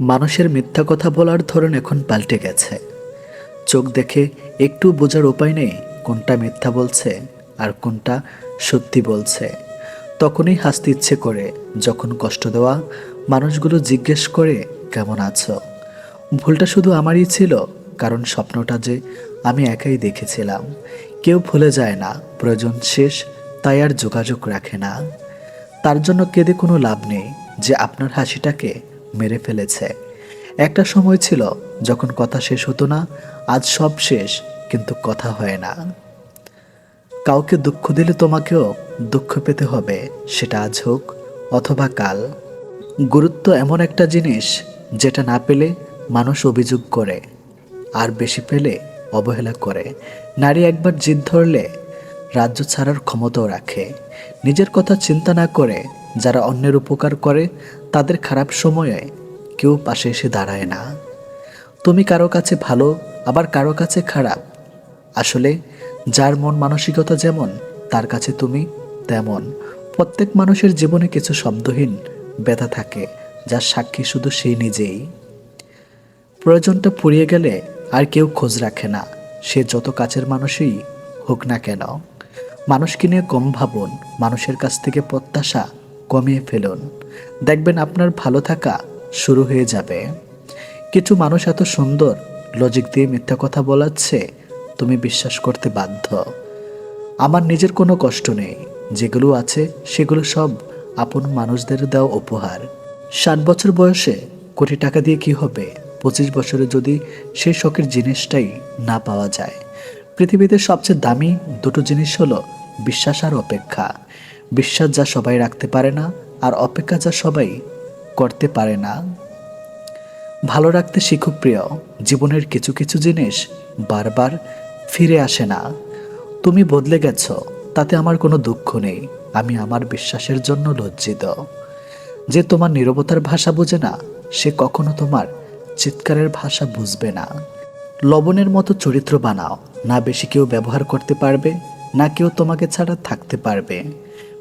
মানুষের মিথ্যা কথা বলার ধরন এখন পাল্টে গেছে। চোখ দেখে একটু বোঝার উপায় নেই কোনটা মিথ্যা বলছে আর কোনটা সত্যি বলছে। তখনই হাসতে ইচ্ছে করে, যখন কষ্ট দেওয়া মানুষগুলো জিজ্ঞেস করে, কেমন আছো? ভুলটা শুধু আমারই ছিল, কারণ স্বপ্নটা যে আমি একাই দেখেছিলাম। কেউ ভুলে যায় না, প্রয়োজন শেষ, তাই আর যোগাযোগ রাখে না। তার জন্য কেঁদে কোনো লাভ নেই যে আপনার হাসিটাকে মেরে ফেলেছে। একটা সময় ছিল যখন কথা শেষ হতো না, আজ সব শেষ, কিন্তু কথা হয় না। কাউকে দুঃখ দিলে তোমাকেও দুঃখ পেতে হবে, সেটা আজ হোক অথবা কাল। গুরুত্ব এমন একটা জিনিস যেটা না পেলে মানুষ অভিযোগ করে, আর বেশি পেলে অবহেলা করে। নারী একবার জিদ ধরলে রাজ্য ছাড়ার ক্ষমতাও রাখে। নিজের কথা চিন্তা না করে যারা অন্যের উপকার করে তাদের খারাপ সময়ে কেউ পাশে এসে দাঁড়ায় না। তুমি কারও কাছে ভালো, আবার কারও কাছে খারাপ। আসলে যার মন মানসিকতা যেমন, তার কাছে তুমি তেমন। প্রত্যেক মানুষের জীবনে কিছু শব্দহীন ব্যথা থাকে, যার সাক্ষী শুধু সেই নিজেই। প্রয়োজনটা পুড়িয়ে গেলে আর কেউ খোঁজ রাখে না, সে যত কাছের মানুষই হোক না কেন। মানুষকে নিয়ে কম ভাবুন, মানুষের কাছ থেকে প্রত্যাশা কমিয়ে ফেলুন। দেখবেন আপনার ভালো থাকা শুরু হয়ে যাবে। কিছু মানুষ এত সুন্দর লজিক দিয়ে মিথ্যা কথা বলাচ্ছে, তুমি বিশ্বাস করতে বাধ্য। আমার নিজের কোনো কষ্ট নেই, যেগুলো আছে সেগুলো সব আপন মানুষদের দেওয়া উপহার। ষাট বছর বয়সে কোটি টাকা দিয়ে কি হবে? পঁচিশ বছরে যদি সেই শখের জিনিসটাই না পাওয়া যায়। পৃথিবীতে সবচেয়ে দামি দুটো জিনিস হলো বিশ্বাস আর অপেক্ষা। বিশ্বাস যা সবাই রাখতে পারে না আর অপেক্ষা যা সবাই করতে পারে না। ভালো রাখতে শিখুক প্রিয়, জীবনের কিছু কিছু জিনিস বারবার ফিরে আসে না। তুমি বদলে গেছ, তাতে আমার কোনো দুঃখ নেই, আমি আমার বিশ্বাসের জন্য লজ্জিত। যে তোমার নীরবতার ভাষা বোঝে না, সে কখনো তোমার চিৎকারের ভাষা বুঝবে না। লবণের মতো চরিত্র বানাও, না বেশি কেউ ব্যবহার করতে পারবে, না কেউ তোমাকে ছাড়া থাকতে পারবে।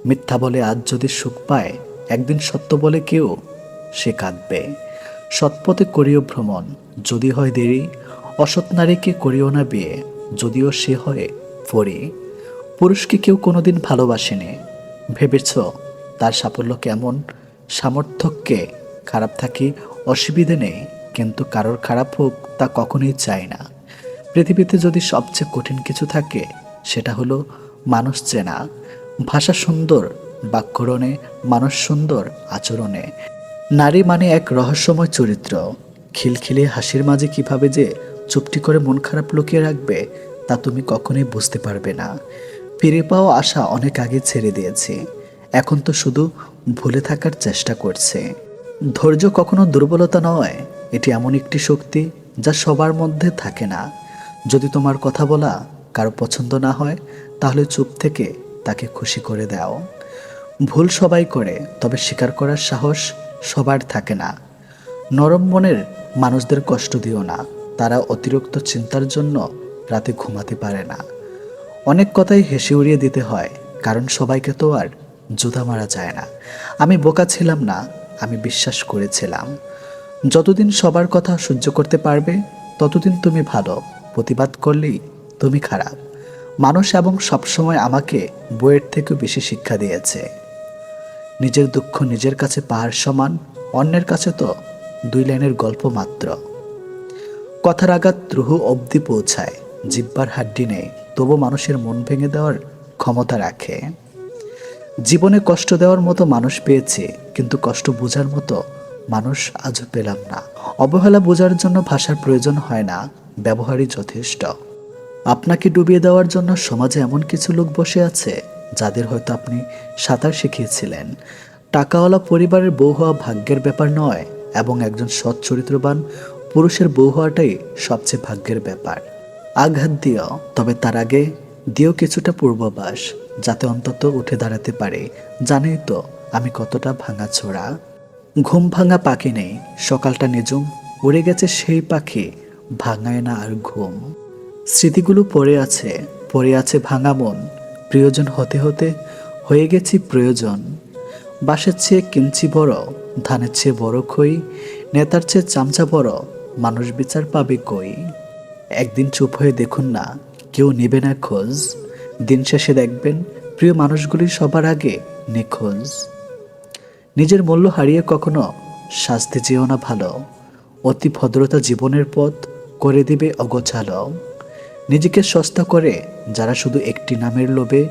মিথ্যা বলে আজ যদি সুখ পায় একদিন সত্য বলে কেউ, সে কাঁদবে। সৎপথে করিও ভ্রমণ, যদি হয় দেরি। অসৎ নারীকে করিও না বিয়ে, যদিও সে হয় পরি পুরুষকে কেউ কোনোদিন ভালোবাসেনি। ভেবেছ, তার সাফল্য কেমন? সামর্থ্যকে খারাপ থাকি, অসুবিধে নেই, কিন্তু কারোর খারাপ হোক, তা কখনোই চায় না। পৃথিবীতে যদি সবচেয়ে কঠিন কিছু থাকে, সেটা হলো মানুষ চেনা। ভাষা সুন্দর বাক্যরণে মানুষ সুন্দর আচরণে। নারী মানে এক রহস্যময় চরিত্র। খিলখিলে হাসির মাঝে কীভাবে যে চুপটি করে মন খারাপ লুকিয়ে রাখবে, তা তুমি কখনোই বুঝতে পারবে না। ফিরে পাওয়া আশা অনেক আগে ছেড়ে দিয়েছি। এখন তো শুধু ভুলে থাকার চেষ্টা করছে। ধৈর্য কখনো দুর্বলতা নয়, এটি এমন একটি শক্তি যা সবার মধ্যে থাকে না। যদি তোমার কথা বলা কারও পছন্দ না হয়, তাহলে চুপ থেকে তাকে খুশি করে দাও। ভুল সবাই করে, তবে স্বীকার করার সাহস সবার থাকে না। নরম মনের মানুষদের কষ্ট দিও না, তারা অতিরিক্ত চিন্তার জন্য রাতে ঘুমাতে পারে না। অনেক কথাই হেসে উড়িয়ে দিতে হয়, কারণ সবাইকে তো আর জুতা মারা যায় না। আমি বোকা ছিলাম না, আমি বিশ্বাস করেছিলাম। যতদিন সবার কথা সহ্য করতে পারবে, ততদিন তুমি ভালো, প্রতিবাদ করলেই তুমি খারাপ। মানুষ এবং সবসময় আমাকে বইয়ের থেকেও বেশি শিক্ষা দিয়েছে। নিজের দুঃখ নিজের কাছে পাহাড় সমান, অন্যের কাছে তো দুই লাইনের গল্প মাত্র। কথার আঘাত রুহু অবধি পৌঁছায়, জিব্বার হাড্ডি নেই, তবু মানুষের মন ভেঙে দেওয়ার ক্ষমতা রাখে। জীবনে কষ্ট দেওয়ার মতো মানুষ পেয়েছে, কিন্তু কষ্ট বোঝার মতো মানুষ আজও পেলাম না। অবহেলা বোঝার জন্য ভাষার প্রয়োজন হয় না, ব্যবহারই যথেষ্ট। আপনাকে ডুবিয়ে দেওয়ার জন্য সমাজে এমন কিছু লোক বসে আছে যাদের হয়তো আপনি সাঁতার শিখিয়েছিলেন। টাকাওয়ালা পরিবারের বউ হওয়া ভাগ্যের ব্যাপার নয় এবং একজন সৎ চরিত্রবান পুরুষের বউ হওয়াটাই সবচেয়ে ভাগ্যের ব্যাপার। আঘাত দিও, তবে তার আগে দিও কিছুটা পূর্বাভাস যাতে অন্তত উঠে দাঁড়াতে পারে। জানেই তো আমি কতটা ভাঙা ছোড়া। ঘুম ভাঙা পাখি নেই, সকালটা নিজুম উড়ে গেছে সেই পাখি, ভাঙায় না আর ঘুম। স্মৃতিগুলো পড়ে আছে পড়ে আছে ভাঙা মন। প্রিয়জন হতে হতে হয়ে গেছি প্রয়োজন। বাসের চেয়ে কিনছি বড়, ধানের চেয়ে বড় খই, নেতার চেয়ে চামচা বড়, মানুষ বিচার পাবে কই? একদিন চুপ হয়ে দেখুন না, কেউ নেবে না খোঁজ। দিন শেষে দেখবেন প্রিয় মানুষগুলি সবার আগে নিখোঁজ। নিজের মূল্য হারিয়ে কখনো শাস্তি যেও না ভালো, অতি ভদ্রতা জীবনের পথ করে দিবে অগোছালো। নিজেকে সস্তা করে, যারা শুধু একটি নামের লোভে,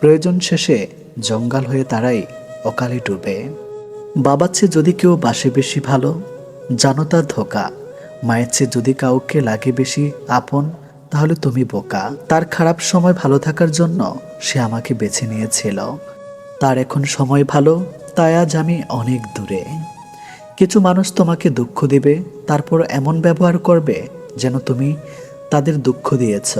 প্রয়োজন শেষে জঙ্গাল হয়ে তারাই অকালে ডুবে। বাবার চেয়ে যদি কেউ বাসে বেশি ভালো, জানো তার ধোকা। মায়ের চেয়ে যদি কাউকে লাগে বেশি আপন, তাহলে তুমি বোকা। তার খারাপ সময় ভালো থাকার জন্য সে আমাকে বেছে নিয়েছিল। তার এখন সময় ভালো, তাই আজ আমি অনেক দূরে। কিছু মানুষ তোমাকে দুঃখ দিবে, তারপর এমন ব্যবহার করবে যেন তুমি তাদের দুঃখ দিয়েছ।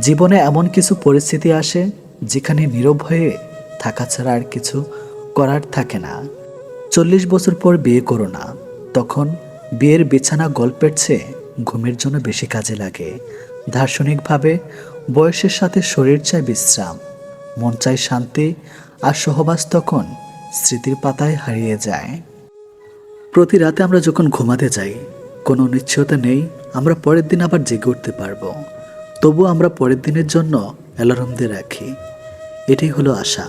জীবনে এমন কিছু পরিস্থিতি আসে যেখানে নীরব হয়ে থাকা ছাড়া আর কিছু করার থাকে না। চল্লিশ বছর পর বিয়ে করো না। তখন বিয়ের বিছানা গল্পের চেয়ে ঘুমের জন্য বেশি কাজে লাগে। দার্শনিকভাবে বয়সের সাথে শরীর চায় বিশ্রাম, মন চায় শান্তি আর সহবাস তখন স্মৃতির পাতায় হারিয়ে যায়। প্রতি রাতে আমরা যখন ঘুমাতে যাই কোনো নিশ্চয়তা নেই, আমরা পরের দিন আবার জেগে উঠতে পারব। তবু আমরা পরের দিনের জন্য অ্যালার্ম দিয়ে রাখি। এটাই হলো আশা।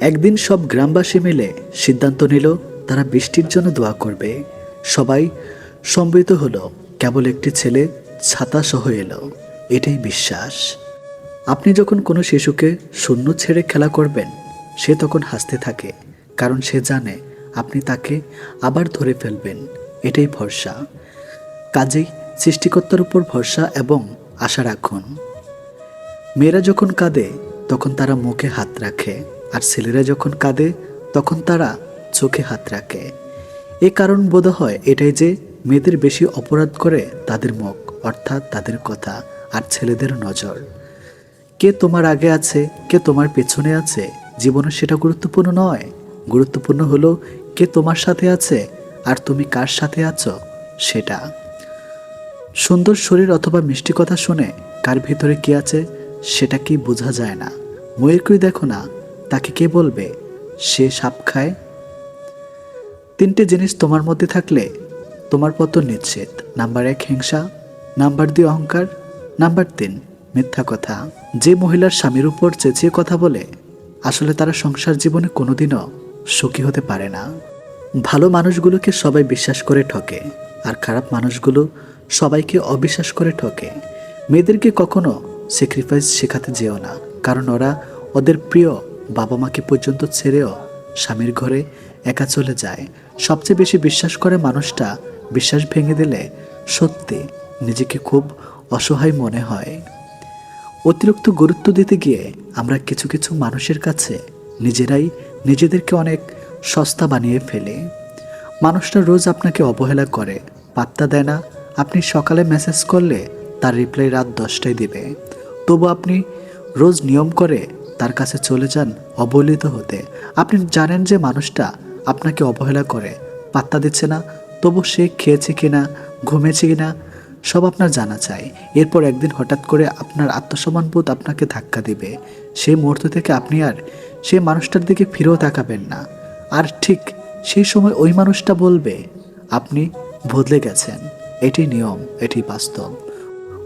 একদিন সব গ্রামবাসী মিলে সিদ্ধান্ত নিল, তারা বৃষ্টির জন্য দোয়া করবে। সবাই সম্মিলিত হলো, কেবল একটি ছেলে ছাতা সহ এলো। এটাই বিশ্বাস। আপনি যখন কোনো শিশুকে শূন্য ছেড়ে খেলা করবেন, সে তখন হাসতে থাকে, কারণ সে জানে আপনি তাকে আবার ধরে ফেলবেন। এটাই ভরসা। কাজেই সৃষ্টিকর্তার উপর ভরসা এবং আশা রাখুন। মেয়েরা যখন কাঁদে, তখন তারা মুখে হাত রাখে। আর ছেলেরা যখন কাঁদে, তখন তারা চোখে হাত রাখে। এ কারণ বোধ হয় এটাই যে মেয়েদের বেশি অপরাধ করে তাদের মুখ, অর্থাৎ তাদের কথা আর ছেলেদের নজর। কে তোমার আগে আছে, কে তোমার পেছনে আছে, জীবনে সেটা গুরুত্বপূর্ণ নয়। গুরুত্বপূর্ণ হলো কে তোমার সাথে আছে আর তুমি কার সাথে আছো সেটা? সুন্দর শরীর অথবা মিষ্টি কথা শুনে কার ভিতরে কি আছে সেটা কি বোঝা যায় না। ময়ূরকুই দেখো না, তাকে কে বলবে? সে সাপ খায়? তিনটে জিনিস তোমার মধ্যে থাকলে তোমার পতন নিশ্চিত। নাম্বার এক হিংসা, নাম্বার দুই অহংকার, নাম্বার তিন মিথ্যা কথা। যে মহিলার স্বামীর উপর চেঁচিয়ে কথা বলে, আসলে তারা সংসার জীবনে কোনোদিনও সুখী হতে পারে না। ভালো মানুষগুলোকে সবাই বিশ্বাস করে ঠকে, আর খারাপ মানুষগুলো সবাইকে অবিশ্বাস করে ঠকে। মেয়েদেরকে কখনো স্যাক্রিফাইস শেখাতে যেও না, কারণ ওরা ওদের প্রিয় বাবা মাকে পর্যন্ত ছেড়েও স্বামীর ঘরে একা চলে যায়। সবচেয়ে বেশি বিশ্বাস করে মানুষটা বিশ্বাস ভেঙে দিলে সত্যি নিজেকে খুব অসহায় মনে হয়। অতিরিক্ত গুরুত্ব দিতে গিয়ে আমরা কিছু কিছু মানুষের কাছে নিজেরাই নিজেদেরকে অনেক সস্তা বানিয়ে ফেলে। মানুষটা রোজ আপনাকে অবহেলা করে, পাত্তা দেয় না। আপনি সকালে মেসেজ করলে তার রিপ্লাই রাত দশটায় দিবে। তবু আপনি রোজ নিয়ম করে তার কাছে চলে যান অবহেলিত হতে। আপনি জানেন যে মানুষটা আপনাকে অবহেলা করে, পাত্তা দিচ্ছে না। তবু সে খেয়েছে কিনা, ঘুমেছে কিনা, সব আপনার জানা চাই। এরপর একদিন হঠাৎ করে আপনার আত্মসম্মানবোধ আপনাকে ধাক্কা দিবে। সেই মুহূর্ত থেকে আপনি আর সেই মানুষটার দিকে ফিরেও তাকাবেন না। আর ঠিক সেই সময় ওই মানুষটা বলবে, আপনি বদলে গেছেন। এটি নিয়ম, এটি বাস্তব।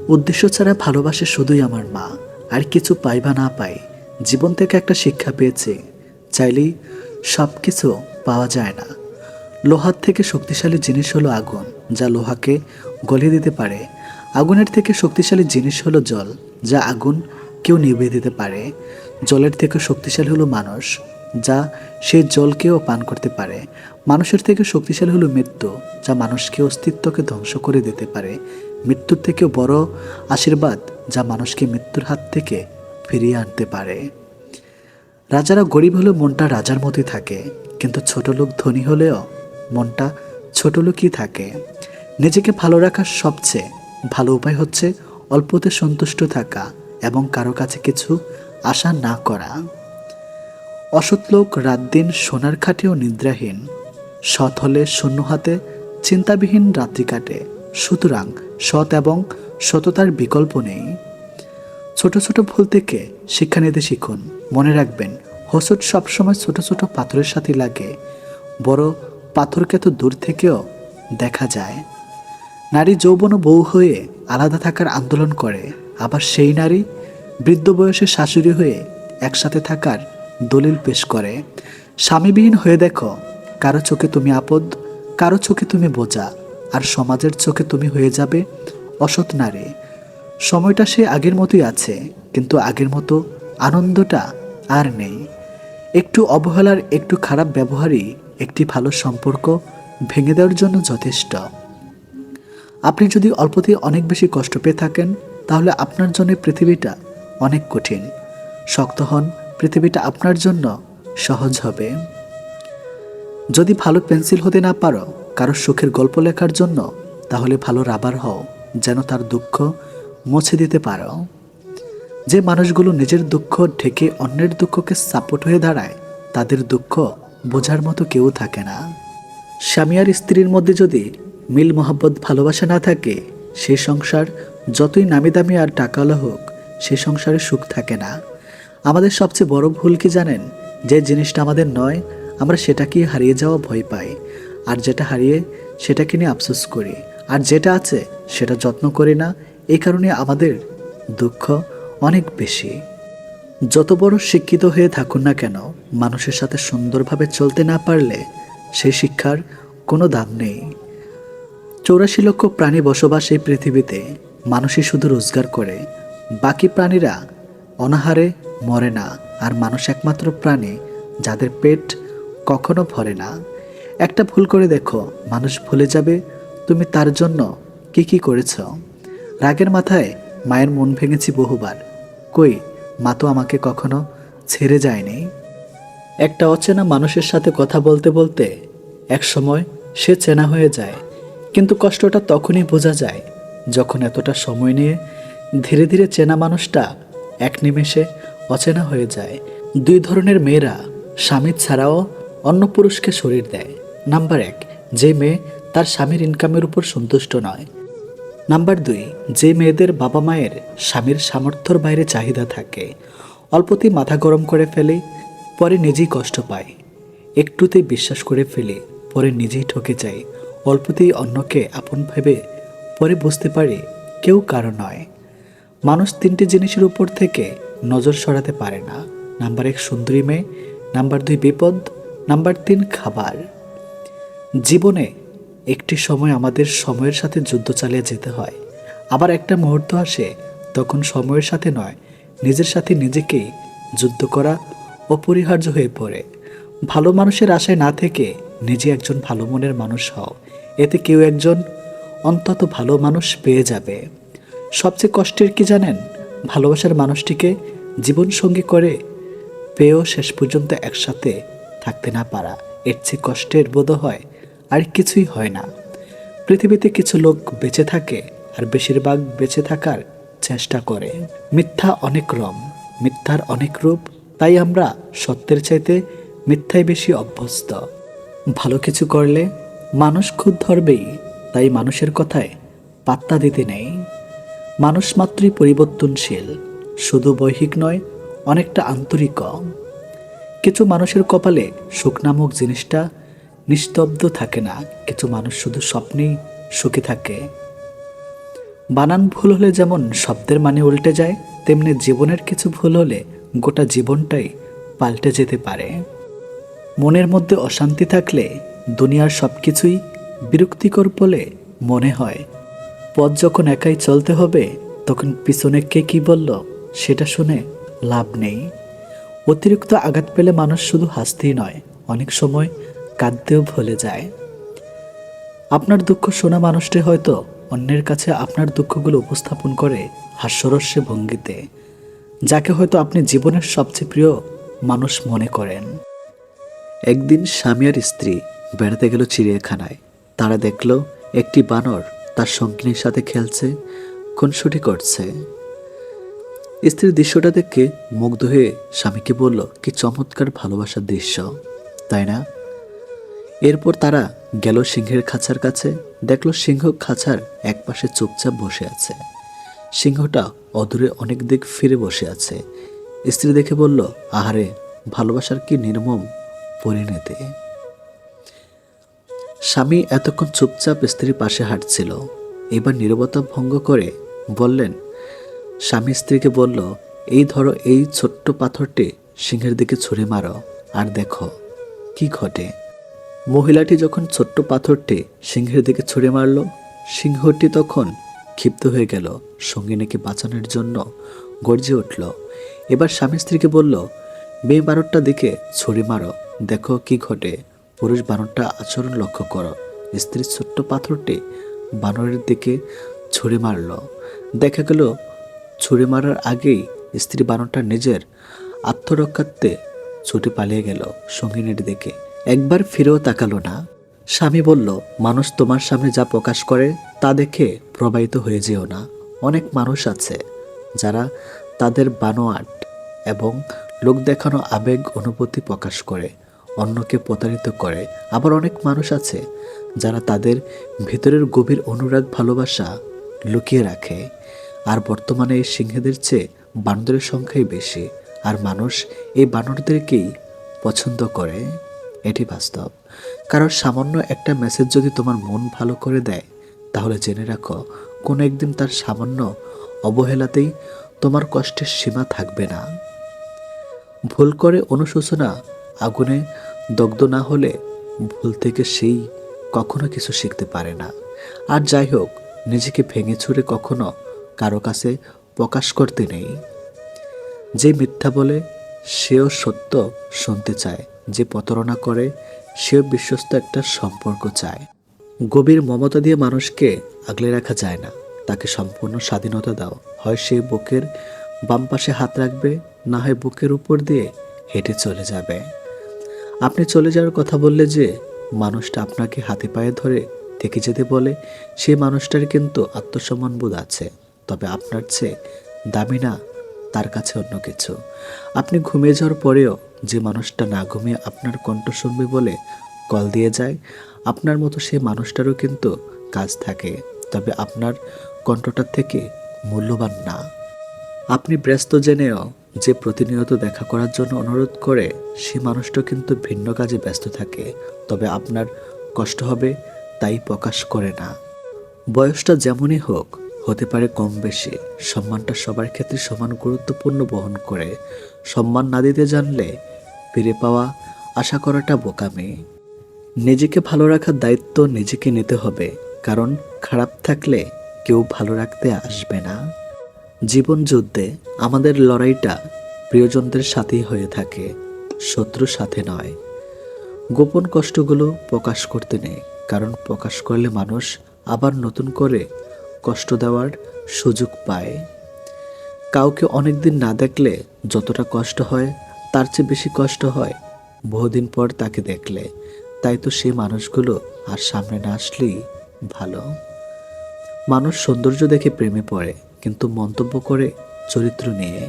উদ্দেশ্য ছাড়া ভালোবাসে শুধুই আমার মা। আর কিছু পাই বা না পাই, জীবন থেকে একটা শিক্ষা পেয়েছি। চাইলেই সব কিছু পাওয়া যায় না। লোহার থেকে শক্তিশালী জিনিস হলো আগুন, যা লোহাকে গলিয়ে দিতে পারে। আগুনের থেকে শক্তিশালী জিনিস হলো জল, যা আগুন কেউ নিভিয়ে দিতে পারে। জলের থেকে শক্তিশালী হলো মানুষ। যা সে জলকেও পান করতে পারে। মানুষের থেকে শক্তিশালী হলো মৃত্যু, যা মানুষকে অস্তিত্বকে ধ্বংস করে দিতে পারে। মৃত্যুর থেকেও বড় আশীর্বাদ, যা মানুষকে মৃত্যুর হাত থেকে ফিরিয়ে আনতে পারে। রাজারা গরিব হলেও মনটা রাজার মতোই থাকে, কিন্তু ছোট লোক ধনী হলেও মনটা ছোট লোকই থাকে। নিজেকে ভালো রাখার সবচেয়ে ভালো উপায় হচ্ছে অল্পতে সন্তুষ্ট থাকা এবং কারও কাছে কিছু আশা না করা। অসৎ লোক রাত দিন সোনার খাটেও নিদ্রাহীন। সৎ হলে শূন্য হাতে, চিন্তাবিহীন রাত্রি কাটে। সুতরাং সৎ এবং সততার বিকল্প নেই। ছোট ছোট ভুল থেকে শিক্ষা নিতে শিখুন। মনে রাখবেন, হোসট সবসময় ছোট ছোট পাথরের সাথে লাগে। বড় পাথরকে তো দূর থেকেও দেখা যায়। নারী যৌবন বউ হয়ে আলাদা থাকার আন্দোলন করে। আবার সেই নারী বৃদ্ধ বয়সে শাশুড়ি হয়ে একসাথে থাকার দলিল পেশ করে, স্বামীবিহীন হয়ে দেখো, কারও চোখে তুমি আপদ, কারও চোখে তুমি বোঝা, আর সমাজের চোখে তুমি হয়ে যাবে অসৎ নারী। সময়টা সে আগের মতোই আছে, কিন্তু আগের মতো আনন্দটা আর নেই। একটু অবহেলার, একটু খারাপ ব্যবহারই একটি ভালো সম্পর্ক ভেঙে দেওয়ার জন্য যথেষ্ট। আপনি যদি অল্পতেই অনেক বেশি কষ্ট পেয়ে থাকেন, তাহলে আপনার জন্য পৃথিবীটা অনেক কঠিন। শক্ত হন পৃথিবীটা আপনার জন্য সহজ হবে। যদি ভালো পেন্সিল হতে না পারো, কারও সুখের গল্প লেখার জন্য, তাহলে ভালো রাবার হও, যেন তার দুঃখ মুছে দিতে পারো। যে মানুষগুলো নিজের দুঃখ ঢেকে অন্যের দুঃখকে সাপোর্ট হয়ে দাঁড়ায়, তাদের দুঃখ বোঝার মতো কেউ থাকে না। স্বামী আর স্ত্রীর মধ্যে যদি মিল মহব্বত ভালোবাসা না থাকে, সে সংসার যতই নামি দামি আর টাকাওয়ালা হোক, সে সংসারে সুখ থাকে না। আমাদের সবচেয়ে বড় ভুল কি জানেন? যে জিনিসটা আমাদের নয়, আমরা সেটাকেই হারিয়ে যাওয়া ভয় পাই। আর যেটা হারিয়ে, সেটাকে নিয়ে আফসোস করি। আর যেটা আছে, সেটা যত্ন করি না। এই কারণে আমাদের দুঃখ অনেক বেশি। যত বড় শিক্ষিত হয়ে থাকুন না কেন, মানুষের সাথে সুন্দরভাবে চলতে না পারলে সেই শিক্ষার কোনো দাম নেই। চৌরাশি লক্ষ প্রাণী বসবাস এই পৃথিবীতে। মানুষই শুধু রোজগার করে। বাকি প্রাণীরা অনাহারে মরে না, আর মানুষ একমাত্র প্রাণী যাদের পেট কখনো ভরে না। একটা ভুল করে দেখো, মানুষ ভুলে যাবে, তুমি তার জন্য কি কি করেছ? রাগের মাথায় মায়ের মন ভেঙেছি বহুবার। কই, মা তো আমাকে কখনো ছেড়ে যায়নি। একটা অচেনা মানুষের সাথে কথা বলতে বলতে এক সময় সে চেনা হয়ে যায়, কিন্তু কষ্টটা তখনই বোঝা যায়, যখন এতটা সময় নিয়ে ধীরে ধীরে চেনা মানুষটা এক নিমেষে অচেনা হয়ে যায়। দুই ধরনের মেয়েরা স্বামী ছাড়াও অন্য পুরুষকে শরীর দেয়। নাম্বার এক, যে মেয়ে তার স্বামীর ইনকামের উপর সন্তুষ্ট নয়। নাম্বার দুই, যে মেয়েদের বাবা মায়ের স্বামীর সামর্থ্যর বাইরে চাহিদা থাকে। অল্পতেই মাথা গরম করে ফেলে, পরে নিজেই কষ্ট পায় একটুতেই বিশ্বাস করে ফেলে, পরে নিজেই ঠকে যায় অল্পতেই অন্যকে আপন ভেবে, পরে বুঝতে পারে কেউ কারও নয়। মানুষ তিনটি জিনিসের উপর থেকে নজর সরাতে পারে না। নাম্বার এক, সুন্দরী মেয়ে। নাম্বার দুই, বিপদ। নাম্বার তিন, খাবার। জীবনে একটি সময় আমাদের সময়ের সাথে যুদ্ধ চালিয়ে যেতে হয়। আবার একটা মুহূর্ত আসে, তখন সময়ের সাথে নয়, নিজের সাথে নিজেকেই যুদ্ধ করা অপরিহার্য হয়ে পড়ে। ভালো মানুষের আশায় না থেকে নিজে একজন ভালো মনের মানুষ হও। এতে কেউ একজন অন্তত ভালো মানুষ পেয়ে যাবে। সবচেয়ে কষ্টের কি জানেন? ভালোবাসার মানুষটিকে জীবনসঙ্গী করে পেয়েও শেষ পর্যন্ত একসাথে থাকতে না পারা, এর চেয়ে কষ্টের বোধ হয় আর কিছুই হয় না। পৃথিবীতে কিছু লোক বেঁচে থাকে আর বেশিরভাগ বেঁচে থাকার চেষ্টা করে। মিথ্যা অনেক রম, মিথ্যার অনেক রূপ, তাই আমরা সত্যের চাইতে মিথ্যায় বেশি অভ্যস্ত। ভালো কিছু করলে মানুষ খুদ ধরবেই, তাই মানুষের কথায় পাত্তা দিতে নেই। মানুষ মাত্রই পরিবর্তনশীল, শুধু বৈহিক নয়, অনেকটা আন্তরিক কিছু মানুষের কপালে সুখ নামক জিনিসটা নিস্তব্ধ থাকে না, কিছু মানুষ শুধু স্বপ্নেই সুখে থাকে। বানান ভুল হলে যেমন শব্দের মানে উল্টে যায়, তেমনি জীবনের কিছু ভুল হলে গোটা জীবনটাই পাল্টে যেতে পারে। মনের মধ্যে অশান্তি থাকলে দুনিয়ার সব কিছুই বিরক্তিকর বলে মনে হয় পথ যখন একাই চলতে হবে, তখন পিছনে কে কি বলল, সেটা শুনে লাভ নেই। অতিরিক্ত আঘাত পেলে মানুষ শুধু হাসতেই নয়, অনেক সময় কাঁদতেও ভুলে যায়। আপনার দুঃখ শোনা মানুষটি হয়তো অন্যের কাছে আপনার দুঃখগুলো উপস্থাপন করে হাস্যরস্যে ভঙ্গিতে, যাকে হয়তো আপনি জীবনের সবচেয়ে প্রিয় মানুষ মনে করেন। একদিন স্বামী আর স্ত্রী বেড়াতে গেল চিড়িয়াখানায়। তারা দেখল একটি বানর তার সঙ্গিনীর সাথে খেলছে, খুনসুটি করছে। স্ত্রীর দৃশ্যটা দেখে মুগ্ধ হয়ে স্বামীকে বলল, কি চমৎকার ভালোবাসার দৃশ্য। তাই না? এরপর তারা গেল সিংহের খাঁচার কাছে, দেখল সিংহ খাঁচার একপাশে চুপচাপ বসে আছে। সিংহটা অদূরে অনেক দিক ফিরে বসে আছে। স্ত্রী দেখে বলল, আহারে, ভালোবাসার কি নির্মম পরিণতি? স্বামী এতক্ষণ চুপচাপ স্ত্রীর পাশে হাঁটছিল। এবার নীরবতা ভঙ্গ করে বললেন, স্বামী স্ত্রীকে বলল, এই ধরো এই ছোট্ট পাথরটি সিংহের দিকে ছুঁড়ে মারো আর দেখো কি ঘটে। মহিলাটি যখন ছোট্ট পাথরটি সিংহের দিকে ছুঁড়ে মারল, সিংহটি তখন ক্ষিপ্ত হয়ে গেল, সঙ্গিনীকে বাঁচানোর জন্য গর্জে উঠল। এবার স্বামী স্ত্রীকে বলল, মেয়ে বানরটা দিকে ছুরি মারো, দেখো কি ঘটে। পুরুষ বানরটা আচরণ লক্ষ্য করো। স্ত্রীর ছোট্ট পাথরটি বানরের দিকে ছুরি মারল। দেখা গেল ছুরি মারার আগেই স্ত্রী বানরটা নিজের আত্মরক্ষার্থে ছুটে পালিয়ে গেল সঙ্গিনীর দিকে। একবার ফিরেও তাকালো না। স্বামী বলল, মানুষ তোমার সামনে যা প্রকাশ করে তা দেখে প্রবাহিত হয়ে যেও না। অনেক মানুষ আছে যারা তাদের বানোয়াট এবং লোক দেখানো আবেগ অনুভূতি প্রকাশ করে। অন্যকে প্রতারিত করে। আবার অনেক মানুষ আছে যারা তাদের ভিতরের গভীর অনুরাগ ভালোবাসা লুকিয়ে রাখে। আর বর্তমানে এই সিংহেদের চেয়ে বানরের সংখ্যাই বেশি। আর মানুষ এই বানরদেরকেই পছন্দ করে। এটি বাস্তব। কারণ সামান্য একটা মেসেজ যদি তোমার মন ভালো করে দেয়, তাহলে জেনে রাখো, কোনো একদিন তার সামান্য অবহেলাতেই তোমার কষ্টের সীমা থাকবে না। ভুল করে অনুশোচনা আগুনে দগ্ধ না হলে ভুল থেকে সেই কখনো কিছু শিখতে পারে না। আর যাই হোক, নিজেকে ভেঙে ছুঁড়ে কখনো কারও কাছে প্রকাশ করতে নেই। যে মিথ্যা বলে, সেও সত্য শুনতে চায়। যে প্রতারণা করে, সেও বিশ্বস্ত একটা সম্পর্ক চায়। গভীর মমতা দিয়ে মানুষকে আগলে রাখা যায় না। তাকে সম্পূর্ণ স্বাধীনতা দাও। হয় সে বুকের বাম পাশে হাত রাখবে, না হয় বুকের উপর দিয়ে হেঁটে চলে যাবে। আপনি চলে যাওয়ার কথা বললে যে মানুষটা আপনাকে হাতে পায়ে ধরে থেকে যেতে বলে সেই মানুষটার কিন্তু আত্মসম্মান বোধ আছে। তবে আপনার চেয়ে দামি না, তার কাছে অন্য কিছু। আপনি ঘুমিয়ে যাওয়ার পরেও যে মানুষটা না ঘুমিয়ে আপনার কণ্ঠ শুনবে বলে কল দিয়ে যায়, আপনার মতো সেই মানুষটারও কিন্তু কাজ থাকে। তবে আপনার কণ্ঠটার থেকে মূল্যবান না। আপনি ব্যস্ত জেনেও যে প্রতিনিয়ত দেখা করার জন্য অনুরোধ করে, সে মানুষটা কিন্তু ভিন্ন কাজে ব্যস্ত থাকে। তবে আপনার কষ্ট হবে তাই প্রকাশ করে না। বয়সটা যেমনই হোক, হতে পারে কম বেশি, সম্মানটা সবার ক্ষেত্রে সমান গুরুত্বপূর্ণ বহন করে। সম্মান না দিতে জানলে ফিরে পাওয়া আশা করাটা বোকামি। নিজেকে ভালো রাখার দায়িত্ব নিজেকে নিতে হবে, কারণ খারাপ থাকলে কেউ ভালো রাখতে আসবে না। জীবন যুদ্ধে আমাদের লড়াইটা প্রিয়জনদের সাথেই হয়ে থাকে, শত্রুর সাথে নয়। গোপন কষ্টগুলো প্রকাশ করতে নেই, কারণ প্রকাশ করলে মানুষ আবার নতুন করে কষ্ট দেওয়ার সুযোগ পায়। কাউকে অনেকদিন না দেখলে যতটা কষ্ট হয়, তার চেয়ে বেশি কষ্ট হয় বহুদিন পর তাকে দেখলে। তাই তো সেই মানুষগুলো আর সামনে না আসলেই ভালো। মানুষ সৌন্দর্য দেখে প্রেমে পড়ে কিন্তু মন্তব্য করে চরিত্র নিয়ে।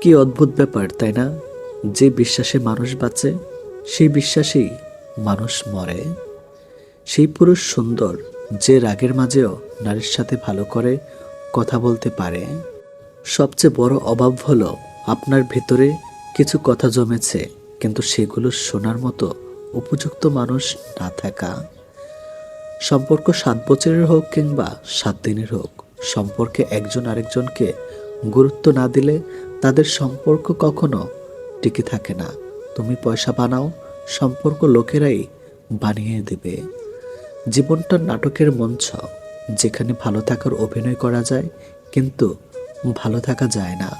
কি অদ্ভুত ব্যাপার, তাই না? যে বিশ্বাসে মানুষ বাঁচে, সেই বিশ্বাসেই মানুষ মরে। সেই পুরুষ সুন্দর যে রাগের মাঝেও নারীর সাথে ভালো করে কথা বলতে পারে। সবচেয়ে বড় অভাব হলো আপনার ভেতরে কিছু কথা জমেছে, কিন্তু সেগুলো শোনার মতো উপযুক্ত মানুষ না থাকা। সম্পর্ক সাত বছরের হোক কিংবা সাত দিনের হোক সম্পর্কে একজন আরেকজনকে গুরুত্ব না দিলে তাদের সম্পর্ক কখনো টিকে থাকে না। তুমি পয়সা বানাও, সম্পর্ক লোকেরাই বানিয়ে দেবে। জীবনটা নাটকের মঞ্চ, যেখানে ভালো থাকার অভিনয় করা যায়, কিন্তু ভালো থাকা যায় না।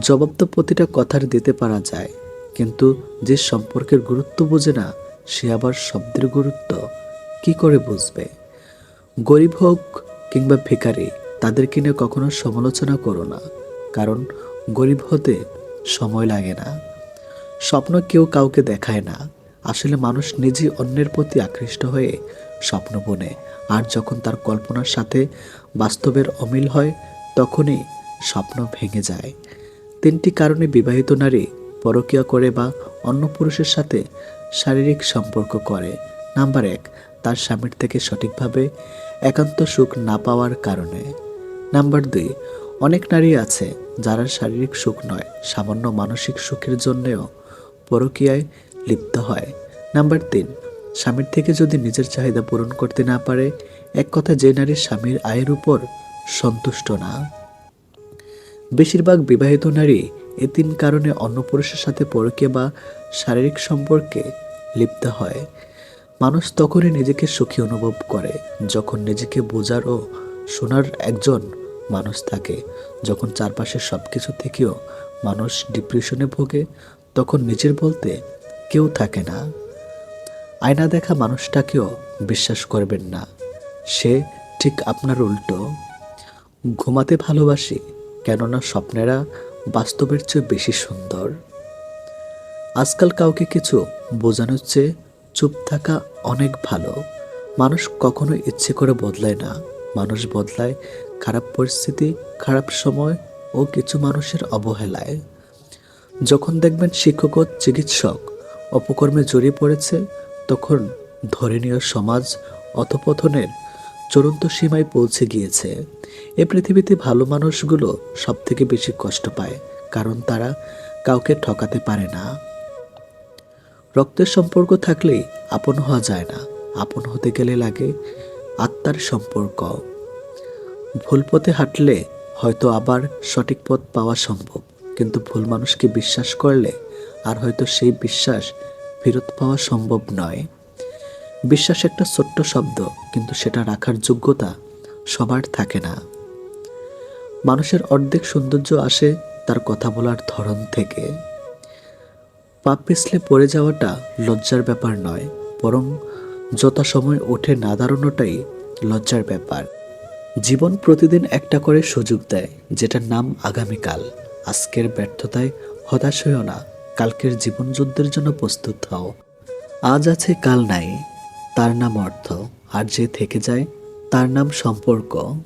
জবাব তো প্রতিটা কথার দিতে পারা যায়, কিন্তু যে সম্পর্কের গুরুত্ব বোঝে না, সে আবার শব্দের গুরুত্ব কি করে বুঝবে? গরিব হোক কিংবা ভিখারি তাদেরকে নিয়ে কখনো সমালোচনা করো না, কারণ গরিব হতে সময় লাগে না। স্বপ্ন কেউ কাউকে দেখায় না। আসলে মানুষ নিজে অন্যের প্রতি আকৃষ্ট হয়ে স্বপ্ন বনে, আর যখন তার কল্পনার সাথে বাস্তবের অমিল হয়, তখনই স্বপ্ন ভেঙে যায়। তিনটি কারণে বিবাহিত নারী পরকীয়া করে বা অন্য পুরুষের সাথে শারীরিক সম্পর্ক করে। নাম্বার এক, তার স্বামীর থেকে সঠিকভাবে একান্ত সুখ না পাওয়ার কারণে। নাম্বার দুই, অনেক নারী আছে যারা শারীরিক সুখ নয়, সামান্য মানসিক সুখের জন্যেও পরকীয়ায় লিপ্ত হয়। নাম্বার তিন, স্বামীর থেকে যদি নিজের চাহিদা পূরণ করতে না পারে, এক কথা যে নারী স্বামীর আয়ের উপর সন্তুষ্ট না। বেশিরভাগ বিবাহিত নারী এ তিন কারণে অন্য পুরুষের সাথে পরকে বা শারীরিক সম্পর্কে লিপ্ত হয়। মানুষ তখনই নিজেকে সুখী অনুভব করে, যখন নিজেকে বোঝার ও শোনার একজন মানুষ থাকে। যখন চারপাশের সব কিছু থেকেও মানুষ ডিপ্রেশনে ভোগে, তখন নিজের বলতে কেউ থাকে না। আয়না দেখা মানুষটাকেও বিশ্বাস করবেন না। সে ঠিক আপনার উল্টো। ঘুমাতে ভালোবাসি, কেননা স্বপ্নেরা বাস্তবের চেয়ে বেশি সুন্দর। আজকাল কাউকে কিছু বোঝানোর চেয়ে চুপ থাকা অনেক ভালো। মানুষ কখনো ইচ্ছে করে বদলায় না। মানুষ বদলায় খারাপ পরিস্থিতি, খারাপ সময় ও কিছু মানুষের অবহেলায়। যখন দেখবেন শিক্ষক ও চিকিৎসক অপকর্মে জড়িয়ে পড়েছে, তখন ধর্মীয় সমাজ অধপতনের চূড়ান্ত সীমায় পৌঁছে গিয়েছে। এ পৃথিবীতে ভালো মানুষগুলো সব থেকে বেশি কষ্ট পায়, কারণ তারা কাউকে ঠকাতে পারে না। রক্তের সম্পর্ক থাকলেই আপন হওয়া যায় না। আপন হতে গেলে লাগে আত্মার সম্পর্ক। ভুল পথে হাঁটলে হয়তো আবার সঠিক পথ পাওয়া সম্ভব, কিন্তু ভুল মানুষকে বিশ্বাস করলে আর হয়তো সেই বিশ্বাস ফেরত পাওয়া সম্ভব নয়। বিশ্বাস একটা ছোট্ট শব্দ, কিন্তু সেটা রাখার যোগ্যতা সবার থাকে না। মানুষের অর্ধেক সৌন্দর্য আসে তার কথা বলার ধরন থেকে। পাপ পিছলে পড়ে যাওয়াটা লজ্জার ব্যাপার নয়, বরং যথাসময় ওঠে না দাঁড়ানোটাই লজ্জার ব্যাপার। জীবন প্রতিদিন একটা করে সুযোগ দেয়, যেটার নাম আগামীকাল। আজকের ব্যর্থতায় হতাশ হইও না, কালকের জীবন যুদ্ধের জন্য প্রস্তুত হও। আজ আছে কাল নাই, তার নাম অর্থ। আর যে থেকে যায়, তার নাম সম্পর্ক।